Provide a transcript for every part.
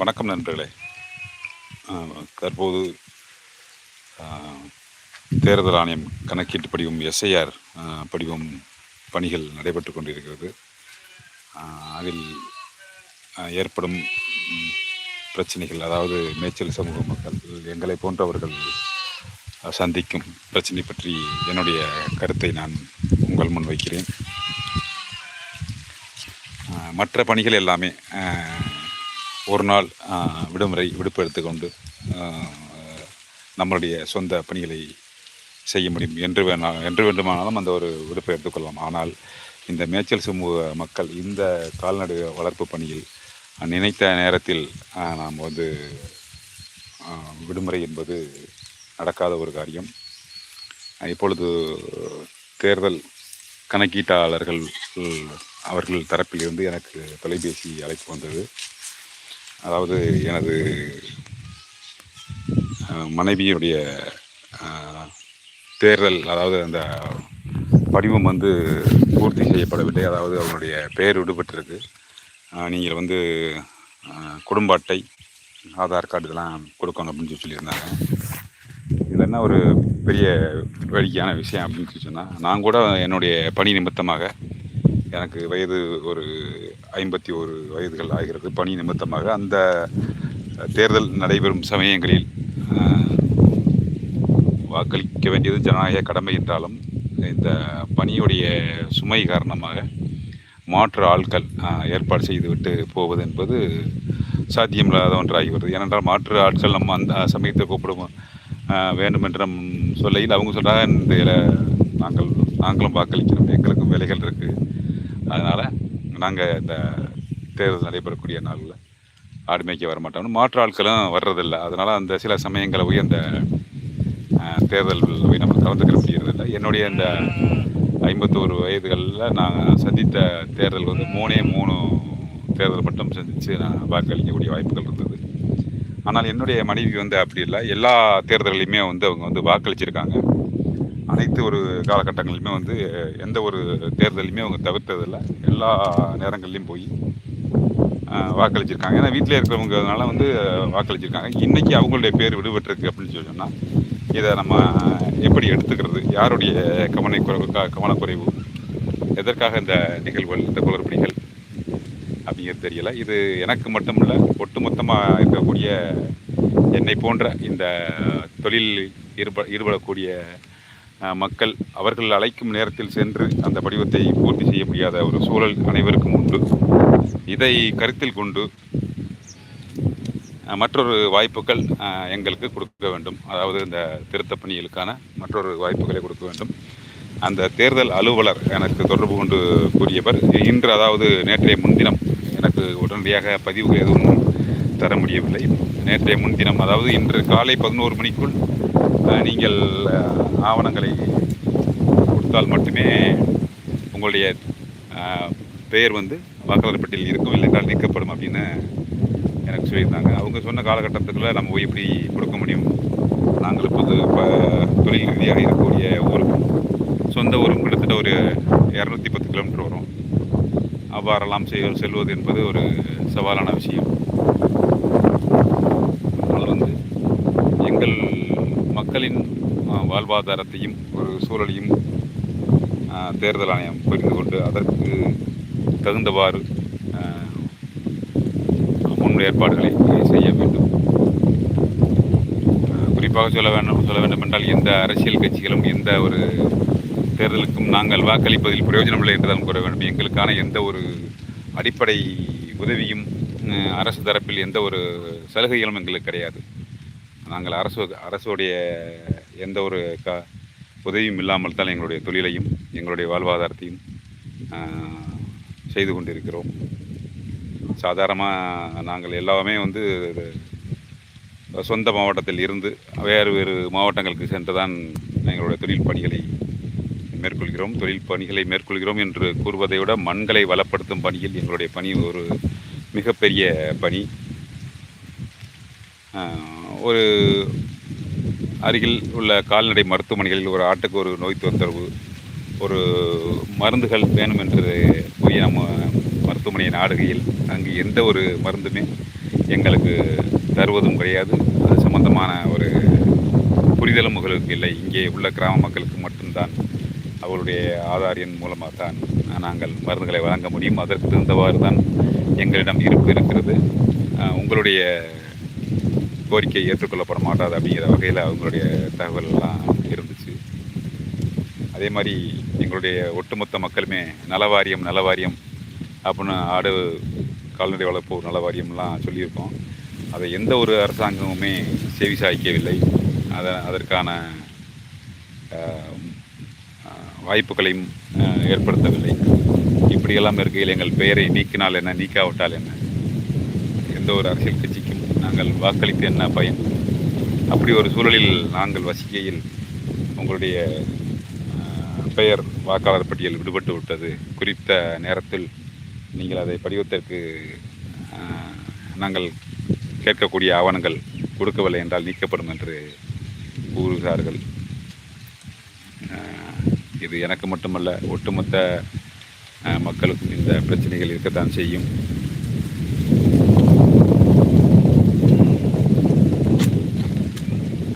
வணக்கம் நண்பர்களே. தற்போது தேர்தல் ஆணையம் கணக்கீட்டு படிவம் எஸ்ஐஆர் படிவம் பணிகள் நடைபெற்று கொண்டிருக்கிறது. அதில் ஏற்படும் பிரச்சனைகள் அதாவது மேய்ச்சல் சமூக மக்கள் எங்களை போன்றவர்கள் சந்திக்கும் பிரச்சனை பற்றி என்னுடைய கருத்தை நான் உங்கள் முன் வைக்கிறேன். மற்ற பணிகள் எல்லாமே ஒரு நாள் விடுமுறை விடுப்பு எடுத்துக்கொண்டு நம்மளுடைய சொந்த பணிகளை செய்ய முடியும். என்று வேணா என்று வேண்டுமானாலும் அந்த ஒரு விடுப்பை எடுத்துக்கொள்ளலாம். ஆனால் இந்த மேய்ச்சல் சமூக மக்கள் இந்த கால்நடை வளர்ப்பு பணியில் நினைத்த நேரத்தில் நாம் வந்து விடுமுறை என்பது நடக்காத ஒரு காரியம். இப்பொழுது தேர்தல் கணக்கீட்டாளர்கள் அவர்கள் தரப்பிலிருந்து எனக்கு தொலைபேசி அழைப்பு வந்தது. அதாவது எனது மனைவியுடைய தேர்தல் அதாவது அந்த படிவம் வந்து பூர்த்தி செய்யப்படவில்லை. அதாவது அவனுடைய பெயர் விடுபட்டிருக்கு. நீங்கள் வந்து குடும்ப அட்டை ஆதார் கார்டு இதெல்லாம் கொடுக்கணும் அப்படின்னு சொல்லி சொல்லியிருந்தாங்க. என்ன ஒரு பெரிய வேடிக்கையான விஷயம் அப்படின்னு சொல்லி சொன்னால் நான் கூட என்னுடைய பணி நிமித்தமாக எனக்கு வயது ஒரு ஐம்பத்தி ஒரு வயதுகள் ஆகிறது. பணி நிமித்தமாக அந்த தேர்தல் நடைபெறும் சமயங்களில் வாக்களிக்க வேண்டியது ஜனநாயக கடமை என்றாலும் இந்த பணியுடைய சுமை காரணமாக மாற்று ஆட்கள் ஏற்பாடு செய்துவிட்டு போவது என்பது சாத்தியமில்லாத ஒன்றாகி வருது. ஏனென்றால் மாற்று ஆட்கள் நம்ம அந்த சமயத்தை கூப்பிடும் வேண்டுமென்ற வேண்டும் என்ற நம் சொல்லையில் அவங்க சொல்கிறாங்க இந்த இதில் நாங்கள் நாங்களும் வாக்களிக்கிறோம் எங்களுக்கும் வேலைகள் இருக்குது அதனால் நாங்கள் இந்த தேர்தல் நடைபெறக்கூடிய நாளில் ஆடு மேய்க்க வர மாட்டோம்னு மாற்று ஆட்களும் வர்றதில்லை. அதனால் அந்த சில சமயங்களை போய் அந்த தேர்தல் போய் நம்ம கலந்துக்கிற முடியறதில்லை. என்னுடைய இந்த ஐம்பத்தோரு வயதுகளில் நான் சந்தித்த தேர்தல் வந்து மூணே மூணு தேர்தல் மட்டும் சந்தித்து நான் வாக்களிக்கக்கூடிய வாய்ப்புகள் இருந்தது ஆனால் என்னுடைய மனைவி வந்து அப்படி இல்லை. எல்லா தேர்தல்களையுமே வந்து அவங்க வந்து வாக்களிச்சிருக்காங்க. அனைத்து ஒரு காலகட்டங்களிலுமே வந்து எந்த ஒரு தேர்தலையுமே அவங்க தவிர்த்ததில்லை. எல்லா நேரங்கள்லையும் போய் வாக்களிச்சிருக்காங்க. ஏன்னா வீட்டிலே இருக்கிறவங்கனால வந்து வாக்களிச்சிருக்காங்க. இன்றைக்கி அவங்களுடைய பேர் விடுபட்டிருக்கு அப்படின்னு சொல்லி சொன்னால் இதை நம்ம எப்படி எடுத்துக்கிறது? யாருடைய கவனக்குறைவு கவனக்குறைவு? எதற்காக இந்த நிகழ்வுகள் இந்த குளறுபடிகள் அப்படிங்கிறது தெரியல. இது எனக்கு மட்டும் இல்லை ஒட்டுமொத்தமாக இருக்கக்கூடிய என்னை போன்ற இந்த தொழிலில் ஈடுப ஈடுபடக்கூடிய மக்கள் அவர்கள் அழைக்கும் நேரத்தில் சென்று அந்த படிவத்தை பூர்த்தி செய்ய முடியாத ஒரு சூழல் அனைவருக்கும் உண்டு. இதை கருத்தில் கொண்டு மற்றொரு வாய்ப்புகள் எங்களுக்கு கொடுக்க வேண்டும். அதாவது இந்த திருத்த பணிகளுக்கான மற்றொரு வாய்ப்புகளை கொடுக்க வேண்டும். அந்த தேர்தல் அலுவலர் எனக்கு தொடர்பு கொண்டு கூறியவர் இன்று அதாவது நேற்றைய முன்தினம் உடனடியாக பதிவுகள் எதுவும் தர முடியவில்லை. நேற்றைய முன்தினம் அதாவது இன்று காலை பதினோரு மணிக்குள் நீங்கள் ஆவணங்களை கொடுத்தால் மட்டுமே உங்களுடைய பெயர் வந்து வாக்காளர் பட்டியலில் இருக்கும் என்றால் நீக்கப்படும் அப்படின்னு எனக்கு சொல்லியிருந்தாங்க. அவங்க சொன்ன காலகட்டத்துக்குள்ள நம்ம போய் எப்படி கொடுக்க முடியும்? நாங்கள் இப்போது இப்போ தொழில் ரீதியாக இருக்கக்கூடிய ஊருக்கும் சொந்த ஊரும் கிட்டத்தட்ட ஒரு இரநூத்தி பத்து கிலோமீட்டர் வரும். அவ்வாறெல்லாம் செய் செல்வது என்பது ஒரு சவாலான விஷயம். அதனால் வந்து எங்கள் மக்களின் வாழ்வாதாரத்தையும் ஒரு சூழலையும் தேர்தல் ஆணையம் புரிந்து கொண்டு அதற்கு தகுந்தவாறு முன் ஏற்பாடுகளை செய்ய வேண்டும். குறிப்பாக சொல்ல வேண்டும் சொல்ல வேண்டும் என்றால் எந்த அரசியல் கட்சிகளும் எந்த ஒரு தேர்தலுக்கும் நாங்கள் வாக்களிப்பதில் பிரயோஜனமில்லை என்றுதான் கூற வேண்டும். எங்களுக்கான எந்த ஒரு அடிப்படை உதவியும் அரசு தரப்பில் எந்த ஒரு சலுகைகளும் எங்களுக்கு கிடையாது. நாங்கள் அரசு அரசுடைய எந்த ஒரு க உதவியும் இல்லாமல் தான் எங்களுடைய தொழிலையும் எங்களுடைய வாழ்வாதாரத்தையும் செய்து கொண்டிருக்கிறோம். சாதாரணமாக நாங்கள் எல்லாமே வந்து சொந்த மாவட்டத்தில் இருந்து வேறு வேறு மாவட்டங்களுக்கு சென்று தான் எங்களுடைய தொழில் பணிகளை மேற்கொள்கிறோம் தொழில் பணிகளை மேற்கொள்கிறோம் என்று கூறுவதை விட மண்களை வளப்படுத்தும் பணியில் எங்களுடைய பணி ஒரு மிகப்பெரிய பணி. ஒரு அருகில் உள்ள கால்நடை மருத்துவமனைகளில் ஒரு ஆட்டுக்கு ஒரு நோய் தொந்தரவு ஒரு மருந்துகள் வேணும் என்று போய் நம்ம மருத்துவமனையை நாடுகையில் அங்கு எந்த ஒரு மருந்துமே எங்களுக்கு தருவதும் கிடையாது. அது சம்பந்தமான ஒரு புரிதலும் உங்களுக்கு இல்லை. இங்கே உள்ள கிராம மக்களுக்கு மட்டும்தான். அவருடைய ஆதார் எண் மூலமாக தான் நாங்கள் மருந்துகளை வழங்க முடியும். அதற்கு தகுந்தவாறு தான் எங்களிடம் இருப்பு இருக்கிறது. உங்களுடைய கோரிக்கை ஏற்றுக்கொள்ளப்பட மாட்டாது அப்படிங்கிற வகையில் அவங்களுடைய தகவல்லாம் இருந்துச்சு. அதே மாதிரி எங்களுடைய ஒட்டுமொத்த மக்களுமே நலவாரியம் நலவாரியம் அப்படின்னு ஆடு கால்நடை வளர்ப்பு நலவாரியம்லாம் சொல்லியிருக்கோம். அதை எந்த ஒரு அரசாங்கமுமே செவி சாய்க்கவில்லை. அதை அதற்கான வாய்ப்புகளையும் ஏற்படுத்தவில்லை. இப்படியெல்லாம் இருக்கையில் எங்கள் பெயரை நீக்கினால் என்ன நீக்காவிட்டால் என்ன? எந்த ஒரு அரசியல் கட்சிக்கும் நாங்கள் வாக்களித்து என்ன பயன்? அப்படி ஒரு சூழலில் நாங்கள் வசிக்கையில் உங்களுடைய பெயர் வாக்காளர் பட்டியல் விடுபட்டு விட்டது. குறித்த நேரத்தில் நீங்கள் அதை படிவத்திற்கு நாங்கள் கேட்கக்கூடிய ஆவணங்கள் கொடுக்கவில்லை என்றால் நீக்கப்படும் என்று கூறுகிறார்கள். இது எனக்கு மட்டுமல்ல ஒட்டுமொத்த மக்களுக்கும் இந்த பிரச்சனைகள் இருக்கத்தான் செய்யும்.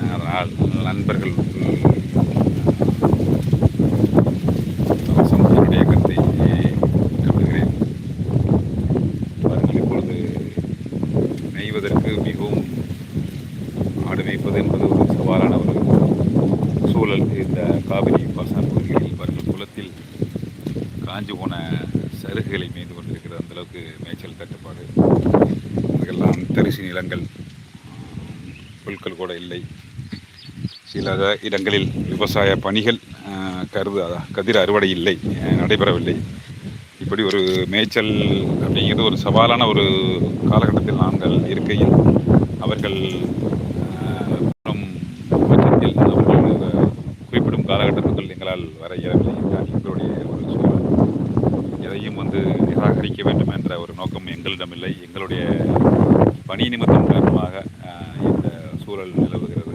அதனால் நண்பர்கள் அவசரம் என்னுடைய கருத்தை கருதுகிறேன் பாருங்கள் இப்பொழுது நெய்வதற்கு மிகவும் ஆடு மேய்ப்பது என்பது ஒரு சவாலான ஒரு சூழல் இந்த காவிரி பாசன பகுதிகளில் பாருங்கள் குளத்தில் காஞ்சு போன சருகுகளை மேய்ந்து கொண்டிருக்கிற அந்தளவுக்கு மேய்ச்சல் தட்டுப்பாடு. இதெல்லாம் தரிசு நிலங்கள். புல்கள் கூட இல்லை. சில இடங்களில் விவசாய பணிகள் கருது அதான் கதிர் அறுவடை இல்லை நடைபெறவில்லை. இப்படி ஒரு மேய்ச்சல் அப்படிங்கிறது ஒரு சவாலான ஒரு காலகட்டத்தில் நாங்கள் இருக்கையில் அவர்கள் குறிப்பிடும் காலகட்டத்துக்குள் எங்களால் வர இயலவில்லை. என்ற ஒரு நோக்கம் எங்களிடம் இல்லை. எங்களுடைய பணி நிமித்தம் காரணமாக இந்த சூழல் நிலவுகிறது.